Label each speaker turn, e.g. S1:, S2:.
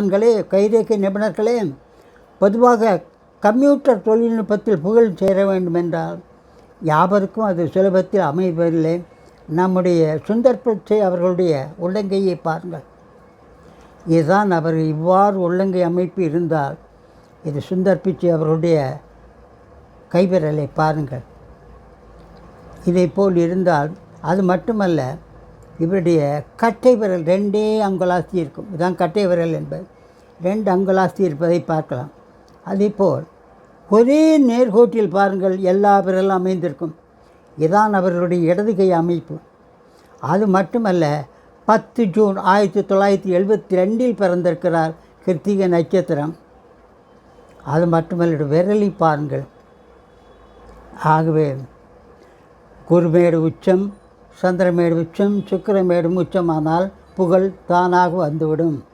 S1: ஆண்களே கைரேகை நிபுணர்களே பொதுவாக கம்ப்யூட்டர் தொழில்நுட்பத்தில் புகழ் சேர வேண்டுமென்றால் யாவருக்கும் அது சுலபத்தில் அமைவதில்லை. நம்முடைய சுந்தர் பிச்சை அவர்களுடைய உள்ளங்கையை பாருங்கள். இதுதான் அவர் இவ்வாறு உள்ளங்கை அமைப்பு இருந்தால் இது சுந்தர் பிச்சை அவர்களுடைய கைவிரலை பாருங்கள். இதை போல் இருந்தால் அது மட்டுமல்ல இவருடைய கட்டை விரல் ரெண்டே அங்குலாஸ்தி இருக்கும். இதுதான் கட்டை விரல் என்பது. ரெண்டு அங்குலாஸ்தி இருப்பதை பார்க்கலாம். அதேபோல் ஒரே நேர்கோட்டில் பாருங்கள் எல்லா விரலும் அமைந்திருக்கும். இதான் அவர்களுடைய இடது கை அமைப்பு. அது மட்டுமல்ல பத்து ஜூன் ஆயிரத்தி தொள்ளாயிரத்தி எழுபத்தி ரெண்டில் பிறந்திருக்கிறார் கிருத்திகை நட்சத்திரம். அது மட்டுமல்ல விரலி பாருங்கள். ஆகவே குருமேடு உச்சம் சந்திரமேடு உச்சம் சுக்கிரமேடும் உச்சமானால் புகழ் தானாக வந்துவிடும்.